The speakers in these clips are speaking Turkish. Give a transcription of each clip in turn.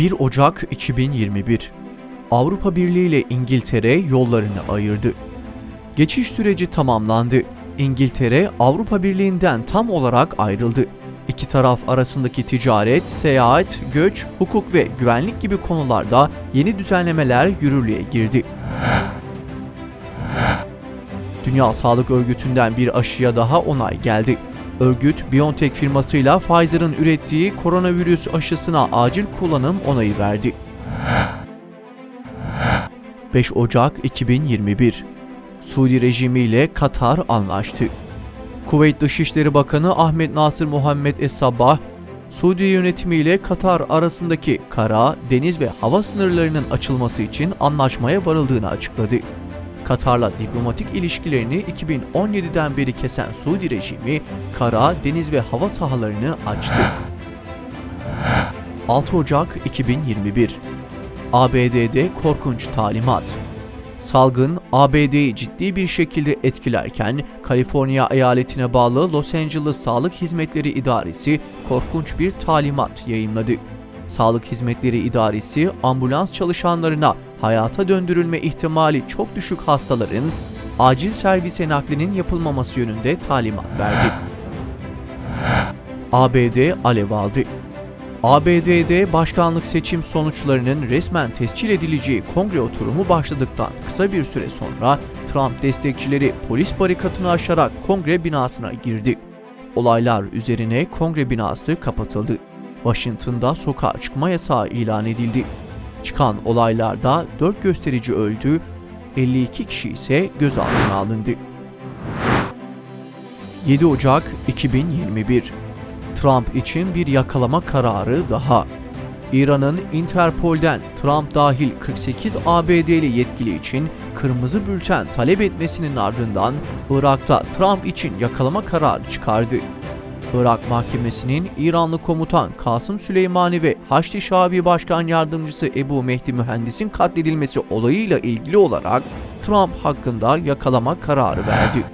1 Ocak 2021 Avrupa Birliği ile İngiltere yollarını ayırdı. Geçiş süreci tamamlandı. İngiltere Avrupa Birliği'nden tam olarak ayrıldı. İki taraf arasındaki ticaret, seyahat, göç, hukuk ve güvenlik gibi konularda yeni düzenlemeler yürürlüğe girdi. Dünya Sağlık Örgütü'nden bir aşıya daha onay geldi. Örgüt, BioNTech firmasıyla Pfizer'ın ürettiği koronavirüs aşısına acil kullanım onayı verdi. 5 Ocak 2021 Suudi rejimiyle Katar anlaştı. Kuveyt Dışişleri Bakanı Ahmet Nasır Muhammed Es-Sabbah, Suudi yönetimiyle Katar arasındaki kara, deniz ve hava sınırlarının açılması için anlaşmaya varıldığını açıkladı. Katar'la diplomatik ilişkilerini 2017'den beri kesen Suudi rejimi kara, deniz ve hava sahalarını açtı. 6 Ocak 2021 ABD'de korkunç talimat. Salgın ABD'yi ciddi bir şekilde etkilerken Kaliforniya eyaletine bağlı Los Angeles Sağlık Hizmetleri İdaresi korkunç bir talimat yayınladı. Sağlık Hizmetleri İdaresi ambulans çalışanlarına hayata döndürülme ihtimali çok düşük hastaların acil servise naklinin yapılmaması yönünde talimat verdi. ABD alev aldı. ABD'de başkanlık seçim sonuçlarının resmen tescil edileceği kongre oturumu başladıktan kısa bir süre sonra Trump destekçileri polis barikatını aşarak kongre binasına girdi. Olaylar üzerine kongre binası kapatıldı. Washington'da sokağa çıkma yasağı ilan edildi. Çıkan olaylarda 4 gösterici öldü, 52 kişi ise gözaltına alındı. 7 Ocak 2021 Trump için bir yakalama kararı daha. İran'ın Interpol'den Trump dahil 48 ABD'li yetkili için kırmızı bülten talep etmesinin ardından Irak'ta Trump için yakalama kararı çıkardı. Irak Mahkemesi'nin İranlı komutan Kasım Süleymani ve Haçlı Şabi Başkan Yardımcısı Ebu Mehdi Mühendis'in katledilmesi olayıyla ilgili olarak Trump hakkında yakalama kararı verdi.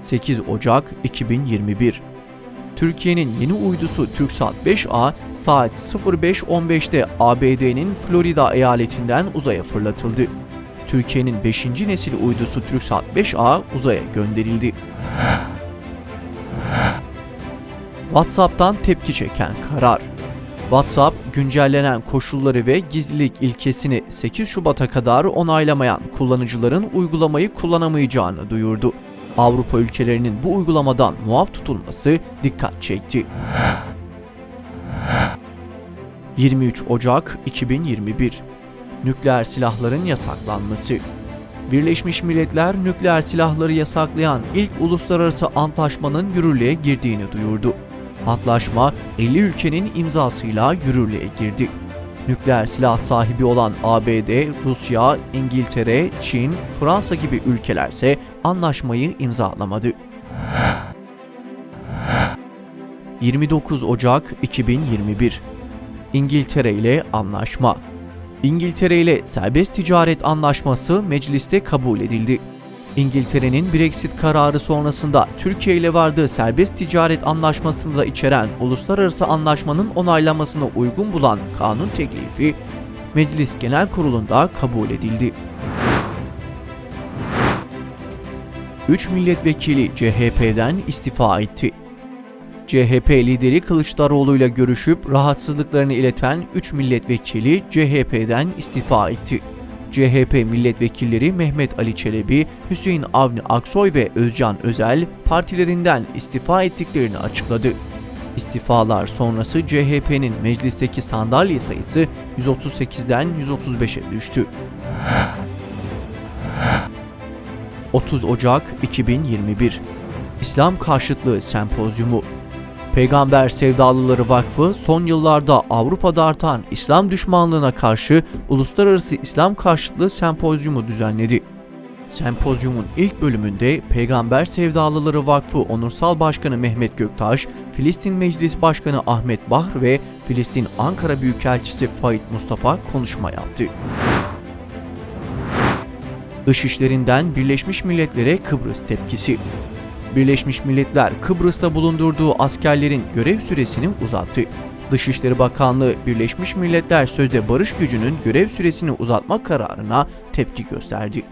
8 Ocak 2021 Türkiye'nin yeni uydusu TürkSat 5A saat 05.15'te ABD'nin Florida eyaletinden uzaya fırlatıldı. Türkiye'nin 5. nesil uydusu TürkSat 5A uzaya gönderildi. WhatsApp'tan tepki çeken karar. WhatsApp, güncellenen koşulları ve gizlilik ilkesini 8 Şubat'a kadar onaylamayan kullanıcıların uygulamayı kullanamayacağını duyurdu. Avrupa ülkelerinin bu uygulamadan muaf tutulması dikkat çekti. 23 Ocak 2021 Nükleer silahların yasaklanması Birleşmiş Milletler nükleer silahları yasaklayan ilk uluslararası antlaşmanın yürürlüğe girdiğini duyurdu. Antlaşma 50 ülkenin imzasıyla yürürlüğe girdi. Nükleer silah sahibi olan ABD, Rusya, İngiltere, Çin, Fransa gibi ülkelerse anlaşmayı imzalamadı. 29 Ocak 2021 İngiltere ile anlaşma. İngiltere ile serbest ticaret anlaşması mecliste kabul edildi. İngiltere'nin Brexit kararı sonrasında Türkiye ile vardığı serbest ticaret anlaşmasını da içeren uluslararası anlaşmanın onaylanmasına uygun bulan kanun teklifi Meclis Genel Kurulu'nda kabul edildi. 3 milletvekili CHP'den istifa etti. CHP lideri Kılıçdaroğlu ile görüşüp rahatsızlıklarını ileten 3 milletvekili CHP'den istifa etti. CHP milletvekilleri Mehmet Ali Çelebi, Hüseyin Avni Aksoy ve Özcan Özel partilerinden istifa ettiklerini açıkladı. İstifalar sonrası CHP'nin meclisteki sandalye sayısı 138'den 135'e düştü. 30 Ocak 2021 İslam Karşıtlığı Sempozyumu Peygamber Sevdalıları Vakfı son yıllarda Avrupa'da artan İslam düşmanlığına karşı Uluslararası İslam Karşıtlığı Sempozyumu düzenledi. Sempozyumun ilk bölümünde Peygamber Sevdalıları Vakfı Onursal Başkanı Mehmet Göktaş, Filistin Meclis Başkanı Ahmet Bahr ve Filistin Ankara Büyükelçisi Faik Mustafa konuşma yaptı. Dışişlerinden Birleşmiş Milletler'e Kıbrıs tepkisi. Birleşmiş Milletler Kıbrıs'ta bulundurduğu askerlerin görev süresini uzattı. Dışişleri Bakanlığı Birleşmiş Milletler Sözde Barış Gücü'nün görev süresini uzatma kararına tepki gösterdi.